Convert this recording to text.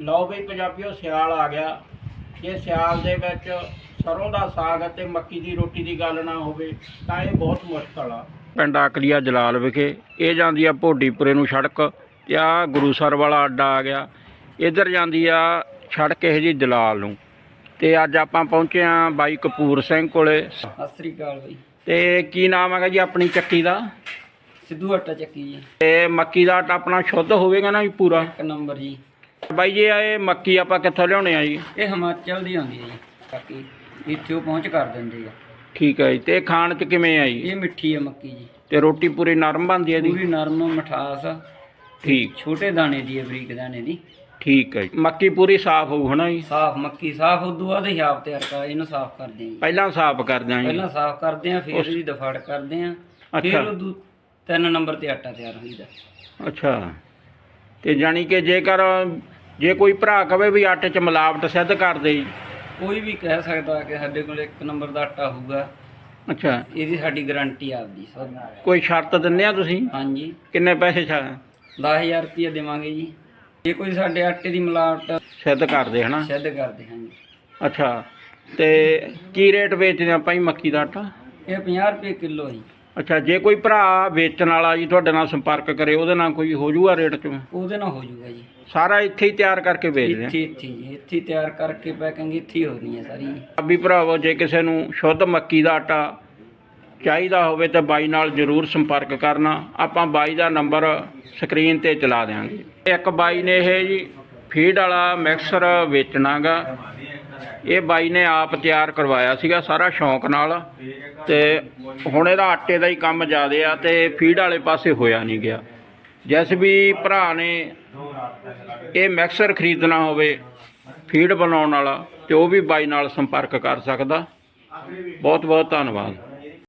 ਲਓ ਵੀ ਪੰਜਾਬੀਓ ਸਿਆਲ ਆ ਗਿਆ। ਜੇ ਸਿਆਲ ਦੇ ਵਿੱਚ ਸਰੋਂ ਦਾ ਸਾਗ ਅਤੇ ਮੱਕੀ ਦੀ ਰੋਟੀ ਦੀ ਗੱਲ ਨਾ ਹੋਵੇ ਤਾਂ ਇਹ ਬਹੁਤ ਮੁਸ਼ਕਲ ਆ। ਪਿੰਡ ਆਕਲੀਆ ਜਲਾਲ ਵਿਖੇ ਇਹ ਜਾਂਦੀ ਆ ਭੋਡੀਪੁਰੇ ਨੂੰ ਸੜਕ ਤੇ ਆ ਗੁਰੂਸਰ ਵਾਲਾ ਅੱਡਾ ਆ ਗਿਆ। ਇੱਧਰ ਜਾਂਦੀ ਆ ਸੜਕ ਇਹ ਜੀ ਜਲਾਲ ਨੂੰ। ਤੇ ਅੱਜ ਆਪਾਂ ਪਹੁੰਚੇ ਆ ਬਾਈ ਕਪੂਰ ਸਿੰਘ ਕੋਲੇ। ਸਤਿ ਸ੍ਰੀ ਅਕਾਲ ਬਈ। ਤੇ ਕੀ ਨਾਮ ਹੈਗਾ ਜੀ ਆਪਣੀ ਚੱਕੀ ਦਾ? ਸਿੱਧੂ ਆਟਾ ਚੱਕੀ ਜੀ। ਤੇ ਮੱਕੀ ਦਾ ਆਟਾ ਆਪਣਾ ਸ਼ੁੱਧ ਹੋਵੇਗਾ ਨਾ ਜੀ ਪੂਰਾ? ਇੱਕ ਨੰਬਰ ਜੀ। ਬਾਈ ਜੀ ਇਹ ਮੱਕੀ ਆਪਾਂ ਕਿੱਥੋਂ ਲਿਆਉਣੇ ਆ ਜੀ? ਇਹ ਹਿਮਾਚਲ ਦੀ ਆਉਂਦੀ ਹੈ ਜੀ ਚੱਕੀ ਇੱਥੇ ਉਹ ਪਹੁੰਚ ਕਰ ਦਿੰਦੇ ਆ। ਠੀਕ ਹੈ ਜੀ ਤੇ ਇਹ ਖਾਣ ਚ ਕਿਵੇਂ ਆ ਜੀ? ਇਹ ਮਿੱਠੀ ਹੈ ਮੱਕੀ ਜੀ। ਤੇ ਰੋਟੀ ਪੂਰੀ ਨਰਮ ਬਣਦੀ ਹੈ ਜੀ ਪੂਰੀ ਨਰਮ ਮਠਾਸ ਆ। ਠੀਕ। ਛੋਟੇ ਦਾਣੇ ਦੀ ਹੈ ਬਰੀਕ ਦਾਣੇ ਦੀ। ਠੀਕ ਹੈ ਜੀ। ਮੱਕੀ ਪੂਰੀ ਸਾਫ਼ ਹੋਊ ਹਨਾ ਜੀ? ਸਾਫ਼ ਮੱਕੀ ਸਾਫ਼ ਉਦੋਂ ਬਾਅਦ ਹਿਆਬ ਤਿਆਰ ਕਰ ਇਹਨੂੰ ਸਾਫ਼ ਕਰਦੇ ਆ ਜੀ। ਪਹਿਲਾਂ ਸਾਫ਼ ਕਰ ਜੀ। ਪਹਿਲਾਂ ਸਾਫ਼ ਕਰਦੇ ਆ ਫਿਰ ਉਸ- ਇਹਦੀ ਦਫਾੜ ਕਰਦੇ ਆ ਅੱਛਾ। ਫਿਰ ਉਦੋਂ ਤਿੰਨ ਨੰਬਰ ਤੇ ਆਟਾ ਤਿਆਰ ਹੋਈਦਾ। ਅੱਛਾ। ਤੇ ਜਾਣੀ ਕਿ ਜੇਕਰ ਜੇ ਕੋਈ ਭਰਾ ਕਵੇ ਵੀ ਆਟੇ 'ਚ ਮਿਲਾਵਟ ਸਿੱਧ ਕਰ ਦੇ। ਜੀ ਕੋਈ ਵੀ ਕਹਿ ਸਕਦਾ ਕਿ ਸਾਡੇ ਕੋਲ ਇੱਕ ਨੰਬਰ ਦਾ ਆਟਾ ਹੋਊਗਾ। ਅੱਛਾ। ਇਹਦੀ ਸਾਡੀ ਗਾਰੰਟੀ ਆਪਦੀ ਸਭ ਕੋਈ ਸ਼ਰਤ ਦਿੰਦੇ ਆ ਤੁਸੀਂ? ਹਾਂਜੀ। ਕਿੰਨੇ ਪੈਸੇ ਛਾ 10000 ਰੁਪਏ ਦੇਵਾਂਗੇ ਜੀ। ਜੇ ਕੋਈ ਸਾਡੇ ਆਟੇ ਦੀ ਮਿਲਾਵਟ ਸਿੱਧ ਕਰਦੇ ਹਨਾ? ਸਿੱਧ ਕਰਦੇ ਹਾਂ ਜੀ ਅੱਛਾ। ਤੇ ਕੀ ਰੇਟ ਵੇਚਦੇ ਆਪਾਂ ਜੀ ਮੱਕੀ ਦਾ ਆਟਾ? ਇਹ 50 ਰੁਪਏ ਕਿਲੋ ਜੀ। ਅੱਛਾ ਜੇ ਕੋਈ ਭਰਾ ਵੇਚਣ ਵਾਲਾ ਜੀ ਤੁਹਾਡੇ ਨਾਲ ਸੰਪਰਕ ਕਰੇ ਉਹਦੇ ਨਾਲ ਕੋਈ ਹੋ ਜੂਗਾ ਰੇਟ ਚ ਉਹਦੇ ਨਾਲ ਹੋ ਜਾਊਗਾ ਜੀ। ਸਾਰਾ ਇੱਥੇ ਹੀ ਤਿਆਰ ਕਰਕੇ ਵੇਚਦੇ ਆ? ਇੱਥੇ ਇੱਥੇ ਜੀ ਇੱਥੇ ਤਿਆਰ ਕਰਕੇ ਪੈਕਿੰਗ ਇੱਥੇ ਹੀ ਹੋਣੀ ਹੈ ਸਾਰੀ। ਅਭੀ ਭਰਾਵੋ ਜੇ ਕਿਸੇ ਨੂੰ ਸ਼ੁੱਧ ਮੱਕੀ ਦਾ ਆਟਾ ਚਾਹੀਦਾ ਹੋਵੇ ਤਾਂ ਬਾਈ ਨਾਲ ਜਰੂਰ ਸੰਪਰਕ ਕਰਨਾ। ਆਪਾਂ ਬਾਈ ਦਾ ਨੰਬਰ ਸਕਰੀਨ ਤੇ ਚਲਾ ਦਿਆਂਗੇ। ਇੱਕ ਬਾਈ ਨੇ ਇਹ ਜੀ ਫੀਡ ਵਾਲਾ ਮਿਕਸਰ ਵੇਚਣਾਗਾ। ਇਹ ਬਾਈ ਨੇ ਆਪ ਤਿਆਰ ਕਰਵਾਇਆ ਸੀਗਾ ਸਾਰਾ ਸ਼ੌਂਕ ਨਾਲ। ਤੇ ਹੁਣ ਇਹਦਾ ਆਟੇ ਦਾ ਹੀ ਕੰਮ ਜ਼ਿਆਦੇ ਆ ਤੇ ਫੀਡ ਵਾਲੇ ਪਾਸੇ ਹੋਇਆ ਨਹੀਂ ਗਿਆ। ਜਿਸ ਵੀ ਭਰਾ ਨੇ ਇਹ ਮਿਕਸਰ ਖਰੀਦਣਾ ਹੋਵੇ, ਫੀਡ ਬਣਾਉਣ ਵਾਲਾ ਤੇ ਉਹ ਵੀ ਬਾਈ ਨਾਲ ਸੰਪਰਕ ਕਰ ਸਕਦਾ। ਬਹੁਤ ਬਹੁਤ ਧੰਨਵਾਦ।